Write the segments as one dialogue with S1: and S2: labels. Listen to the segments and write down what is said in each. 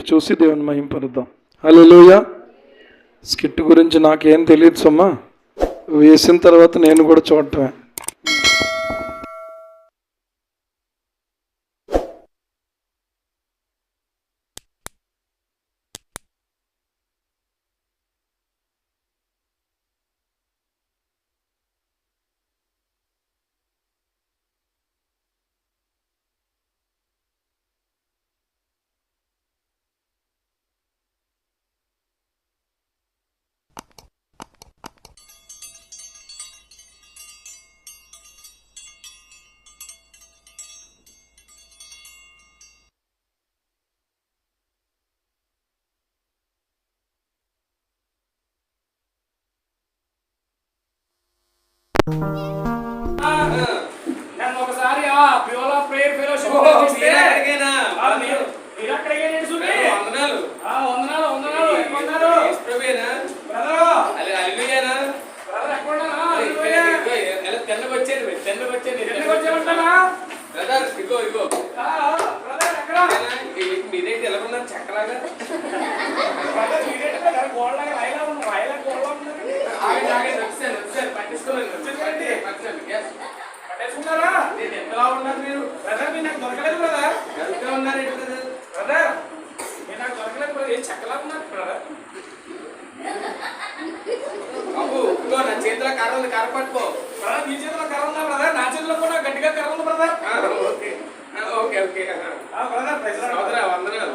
S1: చూసి దేవుని మహింపరుద్దాం. హలోయ స్కిట్ గురించి నాకేం తెలియదు సొమ్మా వేసిన తర్వాత నేను కూడా చూడటమే.
S2: అరే, ఇక్కడ, ఇదిగో, ఎలా తెల్లగా వచ్చేది మీరు, తెల్లగా వచ్చేది,
S3: ఎందుకు
S2: తెల్లగా
S3: వచ్చామంటారా
S2: బ్రదర్, ఏనా? ఈ- మీరేంటి ఎలా ఉన్నారు చక్కలాగా?
S3: మీరేంటి గోడలాగా రాయిలా ఉన్నారు రాయిలా గోడలా ఉన్నారు
S2: ఆగండి, ఆగండి, వచ్చేసాను, వచ్చేసాను, పట్టించుకోలేదు, వచ్చేసాను, పట్టించాను, yes.
S3: పట్టేసుకున్నారా
S2: నేను ఎంతలా ఉన్నారు మీరు
S3: బ్రదర్ మీరు నాకు దొరకలేదు బ్రదర్
S2: ఎంత ఉన్నారు ఏంటి బ్రదర్?
S3: బ్రదర్ మీరు నాకు దొరకలేదు బ్రదర్ ఏం చెక్కలా ఉన్నారు బ్రదర్
S2: బాబు ఇదిగో నా చేతిలో కర్ర ఉంది కర్ర పట్టుకో
S3: బ్రదర్ మీ చేతిలో కర్ర ఉందా బ్రదర్? నా చేతిలో కూడా గట్టిగా కర్ర ఉంది brother.
S2: Okay. Okay okay.
S3: Brother
S2: వందనాలు.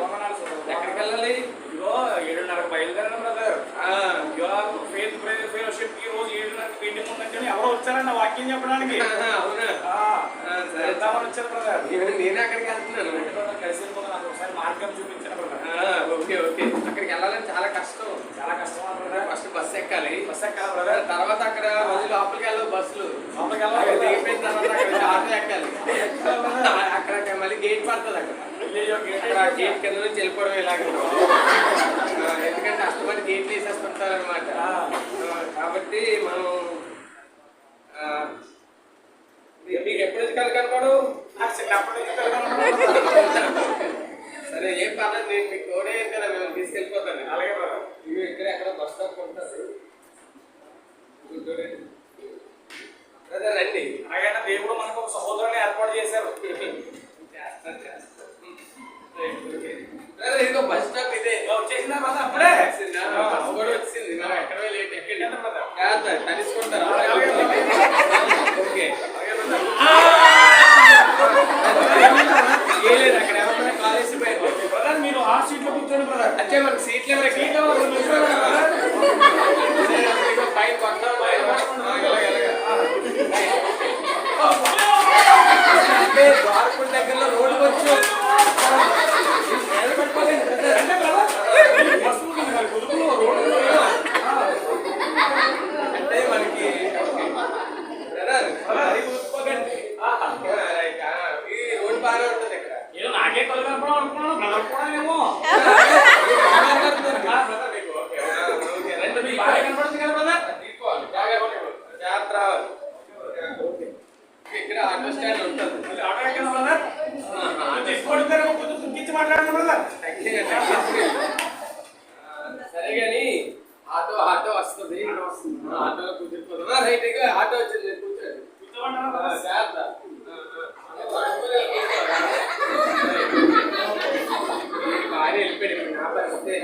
S3: ఎవరో ఆ వాక్యం చెప్పడానికి
S2: నేను అక్కడికి వెళ్తున్నాను.
S3: కలిసి ఒకసారి మార్గం
S2: ఓకే ఓకే. అక్కడికి వెళ్ళాలని చాలా కష్టం.
S3: చాలా బ్రదర్.
S2: ఫస్ట్ బస్ ఎక్కాలి.
S3: బస్ ఎక్కాలి బ్రదర్.
S2: తర్వాత అక్కడ మళ్ళీ లోపలికి వెళ్ళాలి బస్సులు.
S3: లోపలికి
S2: అక్కడ
S3: వెళ్ళాలి
S2: దిగిపోయిన తర్వాత అక్కడ నుంచి ఆటో ఎక్కాలి. అక్కడ మళ్ళీ గేట్ పడుతుంది అక్కడ.
S3: గేట్
S2: కింద నుంచి వెళ్ళిపోవడం ఇలాగ. ఎందుకంటే అష్టమంది గేట్లు వేసేస్తుంటారు అనమాట కాబట్టి మనం మీకు ఎప్పుడు వచ్చి కనుక కనపడు
S3: నుంచి
S2: సరే ఏం పర్లేదు నేను మీకు తోడే కదా మేము తీసుకెళ్ళిపోతాను.
S3: అలాగే బ్రదర్
S2: ఇవి ఇక్కడ ఎక్కడ బస్ స్టాప్ ఉంటుంది బ్రదర్ రండి.
S3: అలాగైనా దేవుడు మనకు ఒక సహోదరుని ఏర్పాటు చేశారు.
S2: చేస్తాను చేస్తాను. ఇదిగో బస్ స్టాప్ ఇదే.
S3: వచ్చేసిందా? బ్రదర్ అప్పుడే
S2: వచ్చిందా? ఎక్కడో లేట్? ఎక్కండి
S3: ఎంత బ్రదర్
S2: కాదు కలుసుకుంటారా ఓకే ఏ లేదు అక్కడ ఎవరైనా కాలేజ్ పోయారు
S3: బ్రదర్ మీరు ఆ సీట్లో కూర్చోండి బ్రదర్
S2: అంటే మనకి సీట్లు ఎవరికి
S3: సీట్ ఎవరు కూర్చోండి బ్రదర్
S2: పైన కొత్త పైన అంటే ద్వారపుడి దగ్గరలో రోడ్డు వచ్చు నిలబడిపోలేదు బ్రదర్.
S3: అంటే బ్రదర్ బస్సు ఉంటుంది మరి కుదుపులో రోడ్డు ఉంది కదా.
S2: అంటే మనకి బ్రదర్
S3: అది కూర్చోకండి.
S2: రైట్ ఈ రోడ్డు బాగానే ఉంటుంది ఇక్కడ
S3: ఏదో నాకే కొలగలపడం అనుకున్నాను బ్రదర్ కూడా ఏమో
S2: ఆ, బ్రదర్ మీకు ఓకే ఓకే రెండు
S3: మీకు
S2: మీకు
S3: బాగా కనపడుతుంది కదా బ్రదర్
S2: తీసుకోవాలి జాగ్రత్త జాగ్రత్త రావాలి ఇక్కడ ఆటో స్టాండ్ ఉంటుంది
S3: మీరు ఆటో ఎక్కండి బ్రదర్ తీసుకోవడం కొంచెం సుఖించి మాట్లాడండి బ్రదర్
S2: సరే కానీ ఆటో ఆటో వస్తుంది ఆ, ఆటోలో కూర్చుంటున్నాం. రైట్ ఆటో వచ్చింది కూర్చోండి. భార్య వెళ్ళిపోయాడు నా పరిస్థితి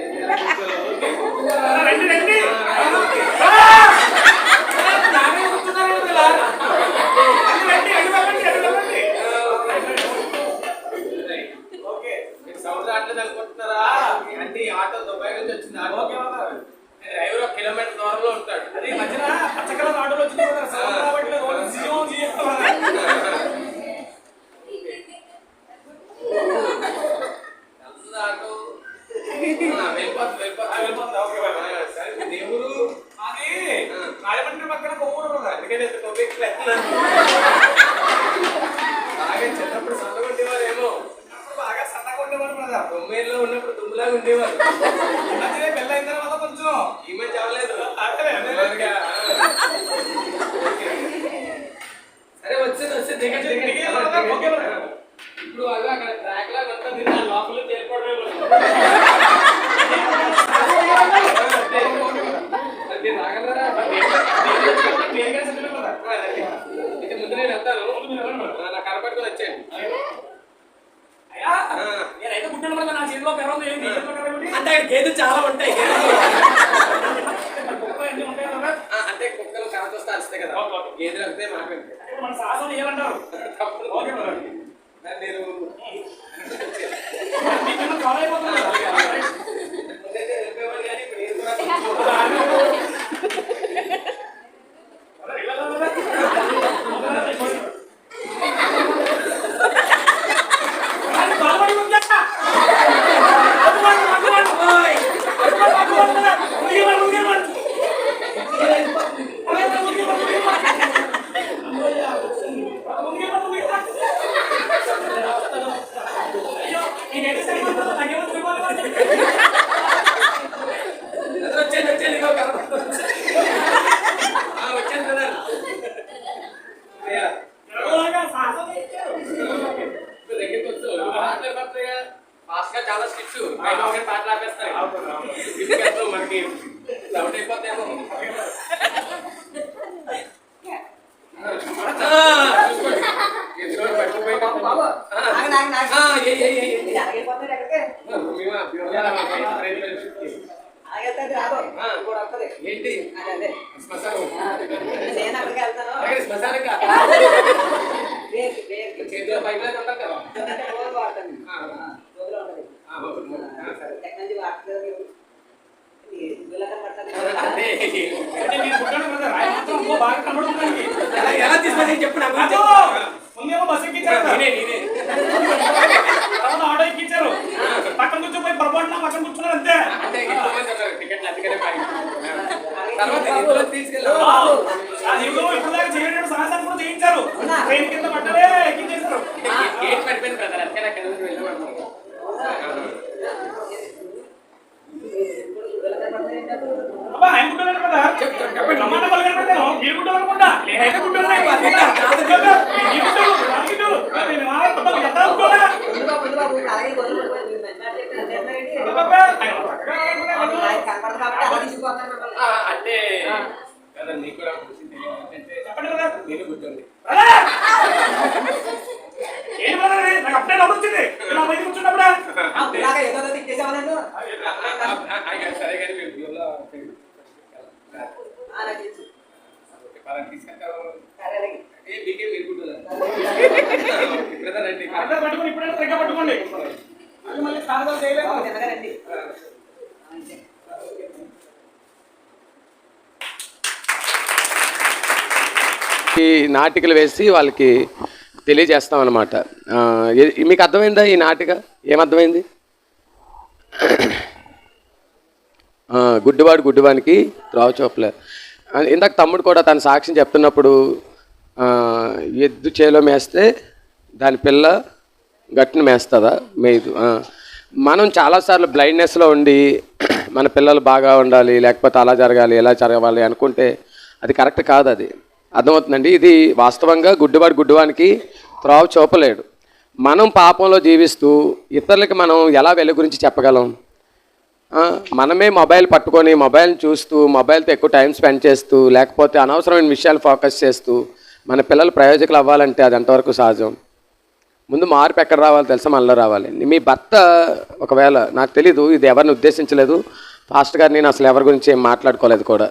S2: పేరులో ఉన్నప్పుడు దుమ్ములాగా ఉండేవారు.
S3: అదే పెళ్ళైన తర్వాత కొంచెం
S2: ఈమె మధ్య అవలేదు సరే వచ్చేది
S3: వచ్చే
S2: ఇప్పుడు అలా అక్కడ ట్రాక్ లాగా అంతా దీన్ని లోపల
S3: తేలిపోవడమే. ఎదురంతే మనకంటే మన సాధువులు ఏమంటారు నేను
S2: ఎలా తీసుకొని చెప్పు నాకు
S3: అదో ముందేమో బస్ ఎక్కించారు కదా.
S2: నేనే నేనే
S3: తర్వాత ఆటో ఎక్కించారు పక్కన కూర్చోపోయి పొరపాటున పక్కన కూర్చున్నారు అంతే
S2: అంటే ఎక్కువ మంది ఉన్నారు టికెట్లు అందుకనే పై తర్వాత ఇందులో తీసుకెళ్ళాం
S3: ఆ యుగం ఇప్పుడు దాకా చేయడం సాహసాన్ని కూడా చేయించారు ట్రైన్ కింద పడ్డలే ఎక్కించేశారు
S2: గేట్ పడిపోయింది బ్రదర్ అందుకని అక్కడ నుంచి వెళ్ళమంటున్నాను
S3: అబ్బా ఆయన గుడ్డలు కదా ప్రమాణం పలకనట్టు మీరు గుడ్డలు అనుకుంటా నేనైతే గుడ్డలు ఈ గుడ్డలు రాని గుడ్డలు నేను ఆ గుడ్డలు ఎంత అనుకోనా అబ్బబ్బా, ఆయన పక్కగా అనుకునే వాళ్ళు.
S2: ఆ, అంటే బ్రదర్ నీకు కూడా తెలిసింది ఏంటంటే
S3: చెప్పండి కదా
S2: నేను గుర్తుంది
S3: ఏం బ్రదర్ ఇది? నాకు అప్పుడే డౌట్ వచ్చింది ఇలా బయట కూర్చున్నప్పుడా
S2: సరే కానీ మీరు వ్యూలో పలానా తీసుకెళ్తారు ఏ మీకే మీరు గుర్తుందా బ్రదర్ అండి
S3: అందరూ పట్టుకొని ఇప్పుడైనా సరిగ్గా పట్టుకోండి. అది మళ్ళీ సాధన చేయలేదు
S2: ఈ నాటికలు వేసి వాళ్ళకి తెలియజేస్తాం అనమాట మీకు అర్థమైందా ఈ నాటిక? ఏమర్థమైంది? గుడ్డివాడు గుడ్డివానికి త్రావు చూపలే. ఆ, ఇందాక తమ్ముడు కూడా తన సాక్ష్యం చెప్తున్నప్పుడు ఎద్దు చేలో మేస్తే దాని పిల్ల గట్టును మేస్తుందా? మేయదు మనం చాలాసార్లు బ్లైండ్నెస్లో ఉండి మన పిల్లలు బాగా ఉండాలి లేకపోతే అలా జరగాలి ఎలా జరగాలి అనుకుంటే అది కరెక్ట్ కాదు అది. అర్థమవుతుందండి? ఇది వాస్తవంగా గుడ్డివాడు గుడ్డివానికి త్రావు చూపలేడు. మనం పాపంలో జీవిస్తూ ఇతరులకి మనం ఎలా వెలుగు గురించి చెప్పగలం? మనమే మొబైల్ పట్టుకొని మొబైల్ని చూస్తూ మొబైల్తో ఎక్కువ టైం స్పెండ్ చేస్తూ లేకపోతే అనవసరమైన విషయాలు ఫోకస్ చేస్తూ మన పిల్లలు ప్రయోజకులు అవ్వాలంటే అది ఎంతవరకు సహజం? ముందు మార్పు ఎక్కడ రావాలి తెలుసా? మనలో రావాలి. మీ భర్త ఒకవేళ నాకు తెలీదు ఇది ఎవరిని ఉద్దేశించలేదు. ఫాస్ట్ గారు నేను అసలు ఎవరి గురించి ఏం మాట్లాడుకోలేదు కూడా.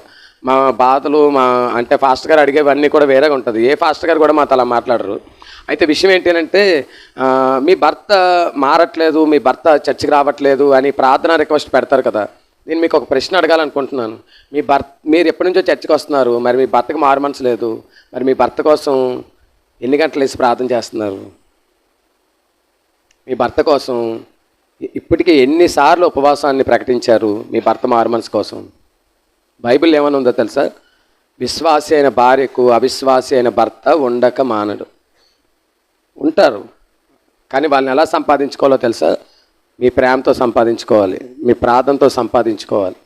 S2: మా బాధలు మా అంటే ఫాస్ట్ గారు అడిగేవన్నీ కూడా వేరేగా ఉంటుంది. ఏ ఫాస్ట్ గారు కూడా మాతో అలా మాట్లాడరు. అయితే విషయం ఏంటంటే మీ భర్త మారట్లేదు మీ భర్త చర్చికి రావట్లేదు అని ప్రార్థన రిక్వెస్ట్ పెడతారు కదా. నేను మీకు ఒక ప్రశ్న అడగాలనుకుంటున్నాను. మీ భర్త మీరు ఎప్పటి నుంచో చర్చికి వస్తున్నారు? మరి మీ భర్తకు మారు మనసు లేదు. మరి మీ భర్త కోసం ఎన్ని గంటలు వేసి ప్రార్థన చేస్తున్నారు? మీ భర్త కోసం ఇప్పటికీ ఎన్నిసార్లు ఉపవాసాన్ని ప్రకటించారు మీ భర్త మార్మన్స్ కోసం. బైబిల్ ఏమైనా ఉందో తెలుసా? విశ్వాసి అయిన భార్యకు అవిశ్వాసి అయిన భర్త ఉండక మానడు. ఉంటారు. కానీ వాళ్ళని ఎలా సంపాదించుకోవాలో తెలుసా? మీ ప్రేమతో సంపాదించుకోవాలి మీ ప్రార్థనతో సంపాదించుకోవాలి.